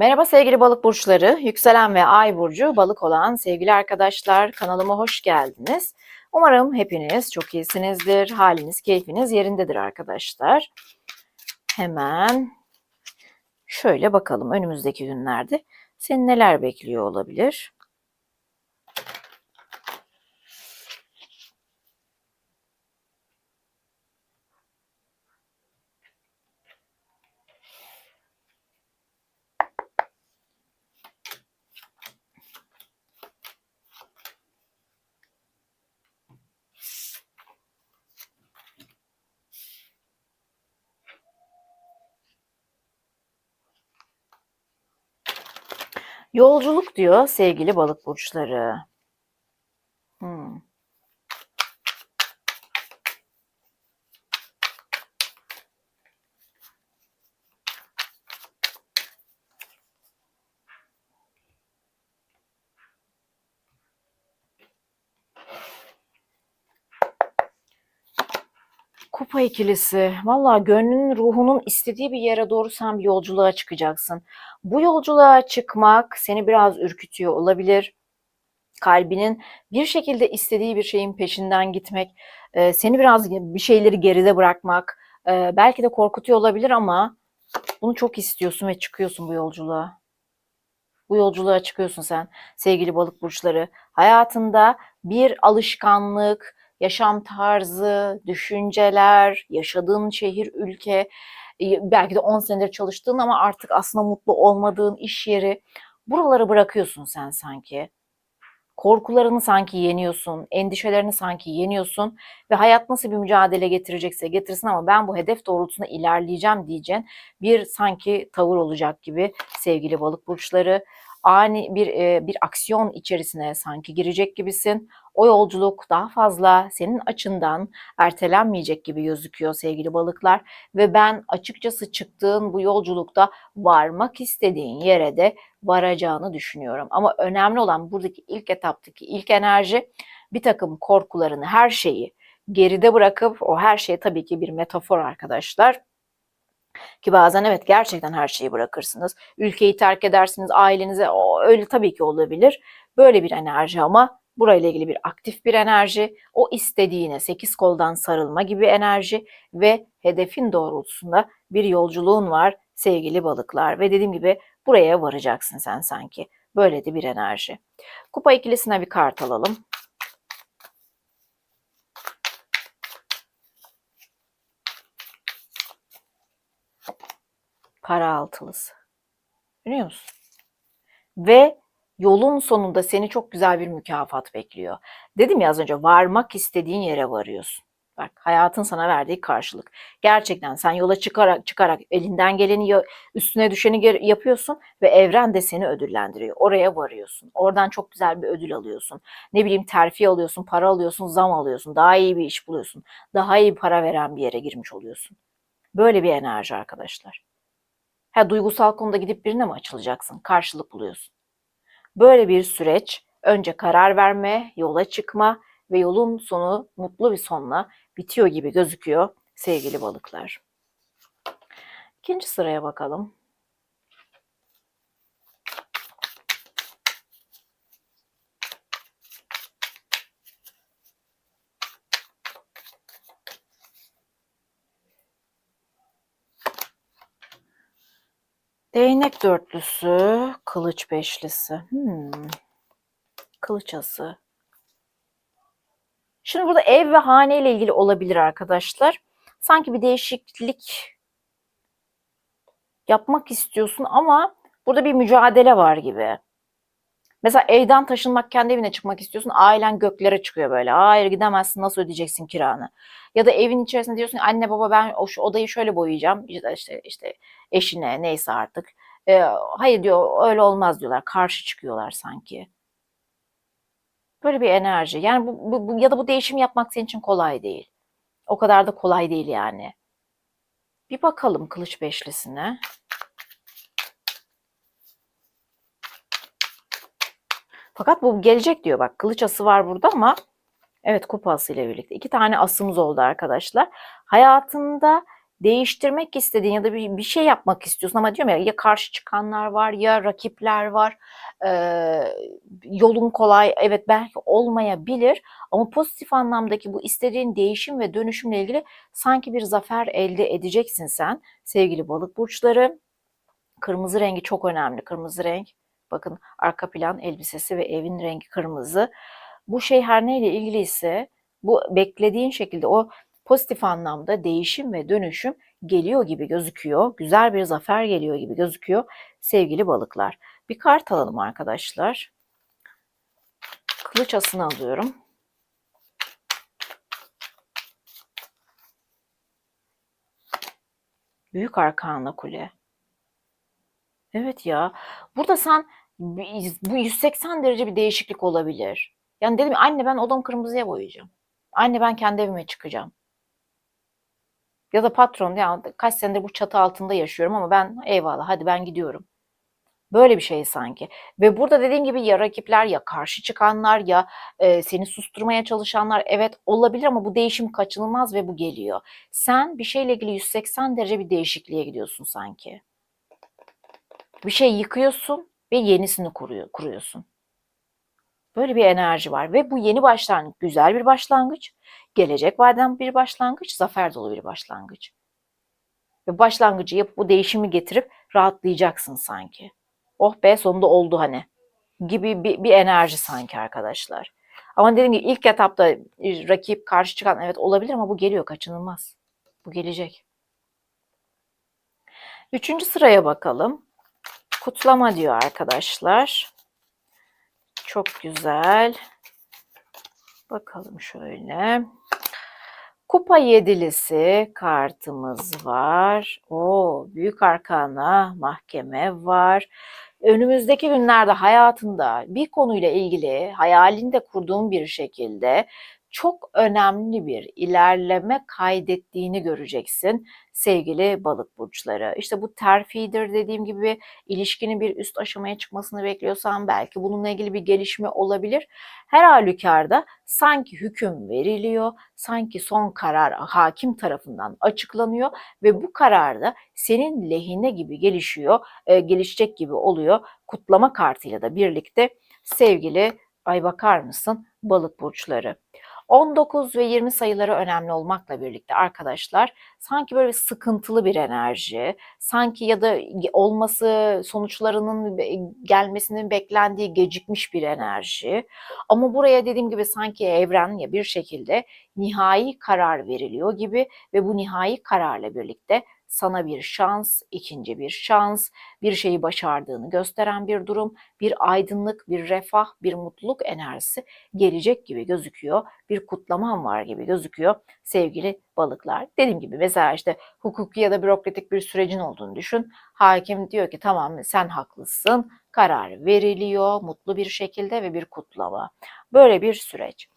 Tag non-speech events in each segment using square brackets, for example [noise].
Merhaba sevgili balık burçları, yükselen ve ay burcu balık olan sevgili arkadaşlar kanalıma hoş geldiniz. Umarım hepiniz çok iyisinizdir, haliniz, keyfiniz yerindedir arkadaşlar. Hemen şöyle bakalım önümüzdeki günlerde seni neler bekliyor olabilir? Yolculuk diyor sevgili balık burçları. Hmm. Kupa ikilisi. Valla gönlünün ruhunun istediği bir yere doğru sen bir yolculuğa çıkacaksın. Bu yolculuğa çıkmak seni biraz ürkütüyor olabilir. Kalbinin bir şekilde istediği bir şeyin peşinden gitmek, e, seni biraz bir şeyleri geride bırakmak, e, belki de korkutuyor olabilir ama bunu çok istiyorsun ve çıkıyorsun bu yolculuğa. Bu yolculuğa çıkıyorsun sen sevgili balık burçları. Hayatında bir alışkanlık, yaşam tarzı, düşünceler, yaşadığın şehir, ülke, e, belki de 10 senedir çalıştığın ama artık aslında mutlu olmadığın iş yeri. Buraları bırakıyorsun sen sanki. Korkularını sanki yeniyorsun, endişelerini sanki yeniyorsun ve hayat nasıl bir mücadele getirecekse getirsin ama ben bu hedef doğrultusunda ilerleyeceğim diyeceğin bir sanki tavır olacak gibi sevgili balık burçları ani bir e, bir aksiyon içerisine sanki girecek gibisin. O yolculuk daha fazla senin açından ertelenmeyecek gibi gözüküyor sevgili balıklar ve ben açıkçası çıktığın bu yolculukta varmak istediğin yere de varacağını düşünüyorum. Ama önemli olan buradaki ilk etaptaki ilk enerji bir takım korkularını, her şeyi geride bırakıp o her şey tabii ki bir metafor arkadaşlar ki bazen evet gerçekten her şeyi bırakırsınız. Ülkeyi terk edersiniz, ailenize o, öyle tabii ki olabilir. Böyle bir enerji ama burayla ilgili bir aktif bir enerji, o istediğine sekiz koldan sarılma gibi enerji ve hedefin doğrultusunda bir yolculuğun var sevgili balıklar. Ve dediğim gibi buraya varacaksın sen sanki. Böyle de bir enerji. Kupa ikilisine bir kart alalım. Para altılısı. Biliyor musun? Ve yolun sonunda seni çok güzel bir mükafat bekliyor. Dedim ya az önce varmak istediğin yere varıyorsun. Bak hayatın sana verdiği karşılık. Gerçekten sen yola çıkarak çıkarak elinden geleni üstüne düşeni yapıyorsun ve evren de seni ödüllendiriyor. Oraya varıyorsun. Oradan çok güzel bir ödül alıyorsun. Ne bileyim terfi alıyorsun, para alıyorsun, zam alıyorsun. Daha iyi bir iş buluyorsun. Daha iyi para veren bir yere girmiş oluyorsun. Böyle bir enerji arkadaşlar. Ha duygusal konuda gidip birine mi açılacaksın? Karşılık buluyorsun. Böyle bir süreç önce karar verme, yola çıkma ve yolun sonu mutlu bir sonla bitiyor gibi gözüküyor sevgili balıklar. İkinci sıraya bakalım. Değnek dörtlüsü, kılıç beşlisi. Hmm. Kılıç ası. Şimdi burada ev ve hane ile ilgili olabilir arkadaşlar. Sanki bir değişiklik yapmak istiyorsun ama burada bir mücadele var gibi. Mesela evden taşınmak, kendi evine çıkmak istiyorsun. Ailen göklere çıkıyor böyle. Hayır gidemezsin nasıl ödeyeceksin kiranı? Ya da evin içerisinde diyorsun anne baba ben o şu odayı şöyle boyayacağım. İşte, işte, eşine neyse artık. E, hayır diyor öyle olmaz diyorlar. Karşı çıkıyorlar sanki. Böyle bir enerji. Yani bu, bu, bu ya da bu değişim yapmak senin için kolay değil. O kadar da kolay değil yani. Bir bakalım kılıç beşlisine. Fakat bu gelecek diyor bak kılıç ası var burada ama evet kupa ası ile birlikte iki tane asımız oldu arkadaşlar. Hayatında değiştirmek istediğin ya da bir, bir şey yapmak istiyorsun ama diyorum ya ya karşı çıkanlar var ya rakipler var. Ee, yolun kolay evet belki olmayabilir ama pozitif anlamdaki bu istediğin değişim ve dönüşümle ilgili sanki bir zafer elde edeceksin sen sevgili balık burçları. Kırmızı rengi çok önemli. Kırmızı renk bakın arka plan elbisesi ve evin rengi kırmızı. Bu şey her neyle ilgiliyse bu beklediğin şekilde o pozitif anlamda değişim ve dönüşüm geliyor gibi gözüküyor. Güzel bir zafer geliyor gibi gözüküyor sevgili balıklar. Bir kart alalım arkadaşlar. Kılıç asını alıyorum. Büyük Arkana Kule. Evet ya. Burada sen bu 180 derece bir değişiklik olabilir. Yani dedim anne ben odamı kırmızıya boyayacağım. Anne ben kendi evime çıkacağım. Ya da patron ya kaç senedir bu çatı altında yaşıyorum ama ben eyvallah hadi ben gidiyorum. Böyle bir şey sanki. Ve burada dediğim gibi ya rakipler ya karşı çıkanlar ya e, seni susturmaya çalışanlar evet olabilir ama bu değişim kaçınılmaz ve bu geliyor. Sen bir şeyle ilgili 180 derece bir değişikliğe gidiyorsun sanki. Bir şey yıkıyorsun ve yenisini kuruyor, kuruyorsun. Böyle bir enerji var ve bu yeni başlangıç güzel bir başlangıç. Gelecek vadeden bir başlangıç, zafer dolu bir başlangıç. Ve başlangıcı yapıp bu değişimi getirip rahatlayacaksın sanki. Oh be sonunda oldu hani gibi bir, bir enerji sanki arkadaşlar. Ama dediğim gibi ilk etapta rakip karşı çıkan evet olabilir ama bu geliyor kaçınılmaz. Bu gelecek. Üçüncü sıraya bakalım. Kutlama diyor arkadaşlar. Çok güzel. Bakalım şöyle. Kupa yedilisi kartımız var. O büyük arkana mahkeme var. Önümüzdeki günlerde hayatında bir konuyla ilgili hayalinde kurduğun bir şekilde çok önemli bir ilerleme kaydettiğini göreceksin sevgili balık burçları. İşte bu terfidir dediğim gibi ilişkinin bir üst aşamaya çıkmasını bekliyorsan belki bununla ilgili bir gelişme olabilir. Her halükarda sanki hüküm veriliyor, sanki son karar hakim tarafından açıklanıyor ve bu karar da senin lehine gibi gelişiyor, e, gelişecek gibi oluyor. Kutlama kartıyla da birlikte sevgili ay bakar mısın balık burçları. 19 ve 20 sayıları önemli olmakla birlikte arkadaşlar sanki böyle sıkıntılı bir enerji, sanki ya da olması sonuçlarının gelmesinin beklendiği gecikmiş bir enerji. Ama buraya dediğim gibi sanki evren ya bir şekilde nihai karar veriliyor gibi ve bu nihai kararla birlikte sana bir şans, ikinci bir şans, bir şeyi başardığını gösteren bir durum, bir aydınlık, bir refah, bir mutluluk enerjisi gelecek gibi gözüküyor. Bir kutlaman var gibi gözüküyor sevgili balıklar. Dediğim gibi mesela işte hukuki ya da bürokratik bir sürecin olduğunu düşün. Hakim diyor ki tamam sen haklısın, karar veriliyor mutlu bir şekilde ve bir kutlama. Böyle bir süreç.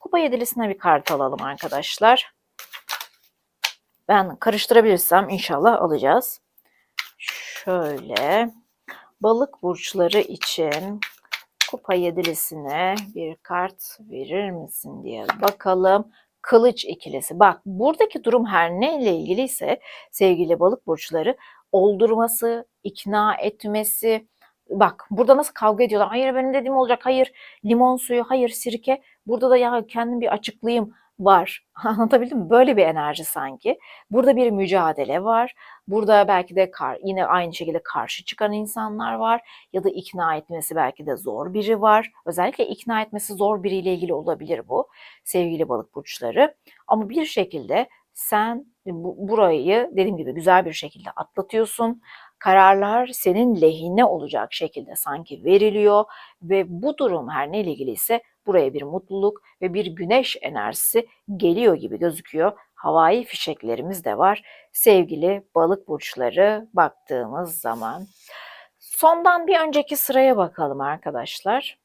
Kupa yedilisine bir kart alalım arkadaşlar. Ben karıştırabilirsem inşallah alacağız. Şöyle balık burçları için kupa yedilisine bir kart verir misin diye bakalım. Kılıç ikilisi. Bak buradaki durum her neyle ilgiliyse sevgili balık burçları oldurması, ikna etmesi, bak burada nasıl kavga ediyorlar. Hayır benim dediğim olacak. Hayır limon suyu, hayır sirke. Burada da ya kendim bir açıklayayım var. [laughs] Anlatabildim mi? Böyle bir enerji sanki. Burada bir mücadele var. Burada belki de kar, yine aynı şekilde karşı çıkan insanlar var ya da ikna etmesi belki de zor biri var. Özellikle ikna etmesi zor biriyle ilgili olabilir bu sevgili balık burçları. Ama bir şekilde sen bu, burayı dediğim gibi güzel bir şekilde atlatıyorsun. Kararlar senin lehine olacak şekilde sanki veriliyor ve bu durum her neyle ilgiliyse buraya bir mutluluk ve bir güneş enerjisi geliyor gibi gözüküyor. Havai fişeklerimiz de var. Sevgili balık burçları baktığımız zaman. Sondan bir önceki sıraya bakalım arkadaşlar.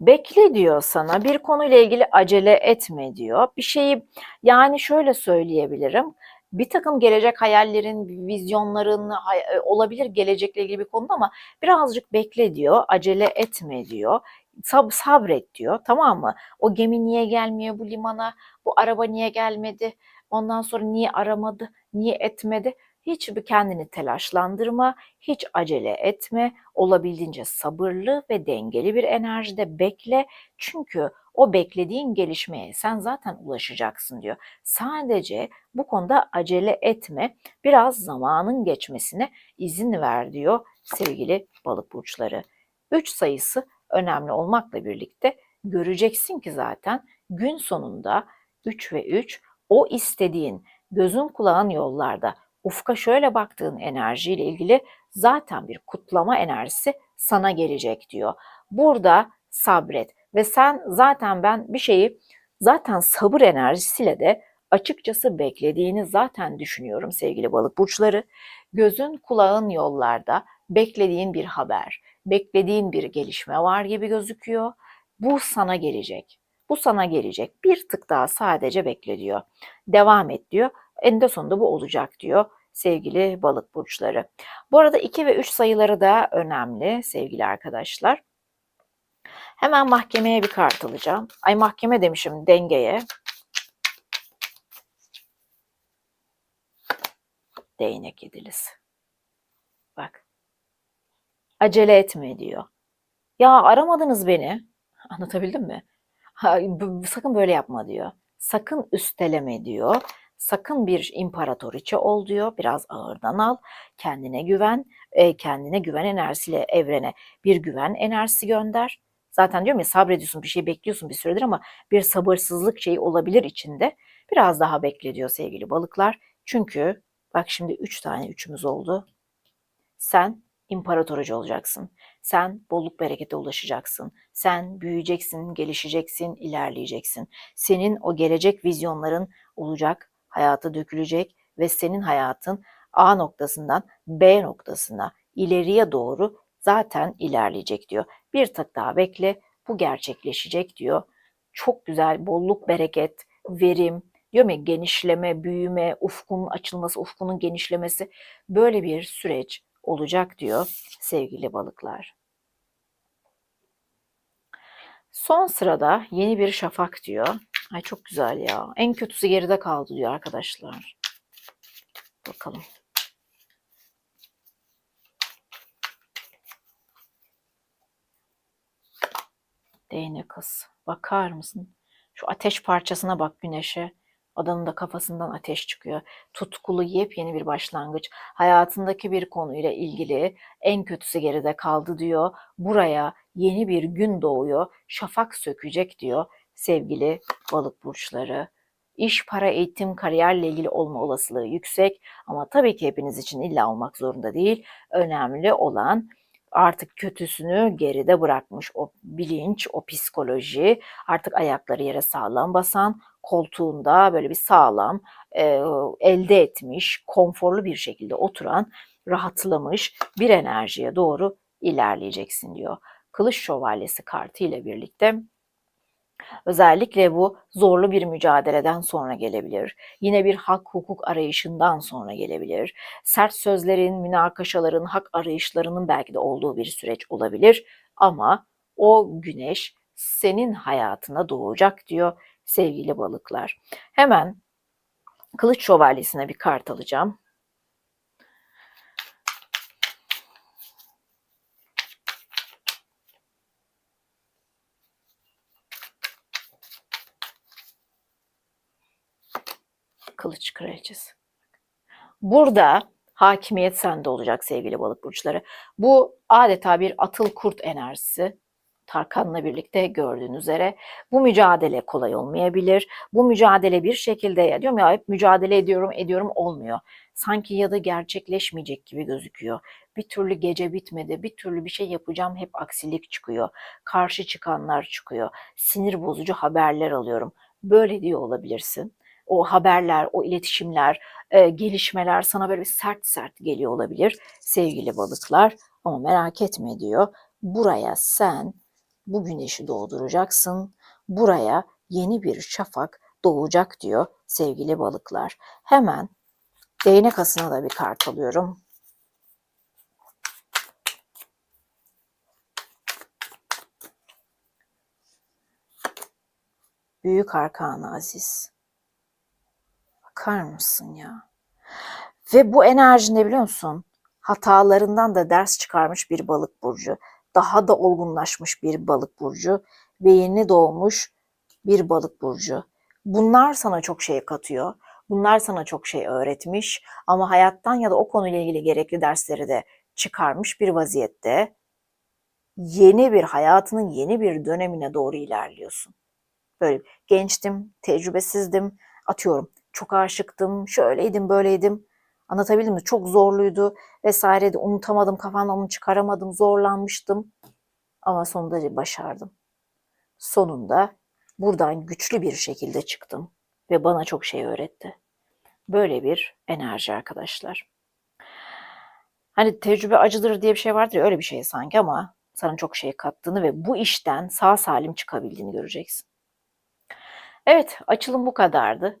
Bekle diyor sana. Bir konuyla ilgili acele etme diyor. Bir şeyi yani şöyle söyleyebilirim. Bir takım gelecek hayallerin, vizyonların e, olabilir gelecekle ilgili bir konuda ama birazcık bekle diyor, acele etme diyor, sab sabret diyor tamam mı? O gemi niye gelmiyor bu limana, bu araba niye gelmedi, ondan sonra niye aramadı, niye etmedi? Hiçbir kendini telaşlandırma, hiç acele etme, olabildiğince sabırlı ve dengeli bir enerjide bekle. Çünkü o beklediğin gelişmeye sen zaten ulaşacaksın diyor. Sadece bu konuda acele etme, biraz zamanın geçmesine izin ver diyor sevgili balık burçları. 3 sayısı önemli olmakla birlikte göreceksin ki zaten gün sonunda 3 ve 3 o istediğin gözün kulağın yollarda ufka şöyle baktığın enerjiyle ilgili zaten bir kutlama enerjisi sana gelecek diyor. Burada sabret ve sen zaten ben bir şeyi zaten sabır enerjisiyle de açıkçası beklediğini zaten düşünüyorum sevgili balık burçları. Gözün kulağın yollarda beklediğin bir haber, beklediğin bir gelişme var gibi gözüküyor. Bu sana gelecek. Bu sana gelecek. Bir tık daha sadece bekle diyor. Devam et diyor. Eninde sonunda bu olacak diyor sevgili balık burçları. Bu arada 2 ve 3 sayıları da önemli sevgili arkadaşlar. Hemen mahkemeye bir kart alacağım. Ay mahkeme demişim dengeye. Değnek yedilisi. Bak. Acele etme diyor. Ya aramadınız beni. [laughs] Anlatabildim mi? Ha, sakın böyle yapma diyor. Sakın üsteleme diyor. Sakın bir imparatoriçe ol diyor. Biraz ağırdan al. Kendine güven. E, kendine güven enerjisiyle evrene bir güven enerjisi gönder. Zaten diyorum ya sabrediyorsun bir şey bekliyorsun bir süredir ama bir sabırsızlık şeyi olabilir içinde. Biraz daha bekle diyor sevgili balıklar. Çünkü bak şimdi üç tane üçümüz oldu. Sen imparatoriçe olacaksın. Sen bolluk berekete ulaşacaksın. Sen büyüyeceksin, gelişeceksin, ilerleyeceksin. Senin o gelecek vizyonların olacak, hayata dökülecek ve senin hayatın A noktasından B noktasına ileriye doğru zaten ilerleyecek diyor. Bir tık daha bekle bu gerçekleşecek diyor. Çok güzel bolluk, bereket, verim, diyor ya genişleme, büyüme, ufkun açılması, ufkunun genişlemesi böyle bir süreç olacak diyor sevgili balıklar. Son sırada yeni bir şafak diyor. Ay çok güzel ya. En kötüsü geride kaldı diyor arkadaşlar. Bakalım. Değnek kız. Bakar mısın? Şu ateş parçasına bak güneşe. Adamın da kafasından ateş çıkıyor. Tutkulu yepyeni bir başlangıç. Hayatındaki bir konuyla ilgili en kötüsü geride kaldı diyor. Buraya yeni bir gün doğuyor. Şafak sökecek diyor sevgili balık burçları. İş, para, eğitim, kariyerle ilgili olma olasılığı yüksek ama tabii ki hepiniz için illa olmak zorunda değil. Önemli olan artık kötüsünü geride bırakmış o bilinç, o psikoloji, artık ayakları yere sağlam basan, koltuğunda böyle bir sağlam e, elde etmiş, konforlu bir şekilde oturan, rahatlamış bir enerjiye doğru ilerleyeceksin diyor. Kılıç Şövalyesi kartı ile birlikte Özellikle bu zorlu bir mücadeleden sonra gelebilir. Yine bir hak hukuk arayışından sonra gelebilir. Sert sözlerin, münakaşaların, hak arayışlarının belki de olduğu bir süreç olabilir. Ama o güneş senin hayatına doğacak diyor sevgili balıklar. Hemen Kılıç Şövalyesi'ne bir kart alacağım. Kılıç Kraliçesi. Burada hakimiyet sende olacak sevgili balık burçları. Bu adeta bir atıl kurt enerjisi. Tarkan'la birlikte gördüğünüz üzere bu mücadele kolay olmayabilir. Bu mücadele bir şekilde ya diyorum ya hep mücadele ediyorum ediyorum olmuyor. Sanki ya da gerçekleşmeyecek gibi gözüküyor. Bir türlü gece bitmedi, bir türlü bir şey yapacağım hep aksilik çıkıyor. Karşı çıkanlar çıkıyor. Sinir bozucu haberler alıyorum. Böyle diyor olabilirsin o haberler, o iletişimler, e, gelişmeler sana böyle bir sert sert geliyor olabilir sevgili balıklar. Ama merak etme diyor. Buraya sen bu güneşi doğduracaksın. Buraya yeni bir şafak doğacak diyor sevgili balıklar. Hemen Değnek asına da bir kart alıyorum. Büyük Arkanı Aziz. Bakar mısın ya? Ve bu enerji ne biliyor musun? Hatalarından da ders çıkarmış bir balık burcu. Daha da olgunlaşmış bir balık burcu. Ve yeni doğmuş bir balık burcu. Bunlar sana çok şey katıyor. Bunlar sana çok şey öğretmiş. Ama hayattan ya da o konuyla ilgili gerekli dersleri de çıkarmış bir vaziyette. Yeni bir hayatının yeni bir dönemine doğru ilerliyorsun. Böyle gençtim, tecrübesizdim, atıyorum çok aşıktım, şöyleydim, böyleydim. Anlatabildim mi? Çok zorluydu vesaireydi. Unutamadım, kafamdan çıkaramadım, zorlanmıştım. Ama sonunda başardım. Sonunda buradan güçlü bir şekilde çıktım ve bana çok şey öğretti. Böyle bir enerji arkadaşlar. Hani tecrübe acıdır diye bir şey vardır ya öyle bir şey sanki ama sana çok şey kattığını ve bu işten sağ salim çıkabildiğini göreceksin. Evet, açılım bu kadardı.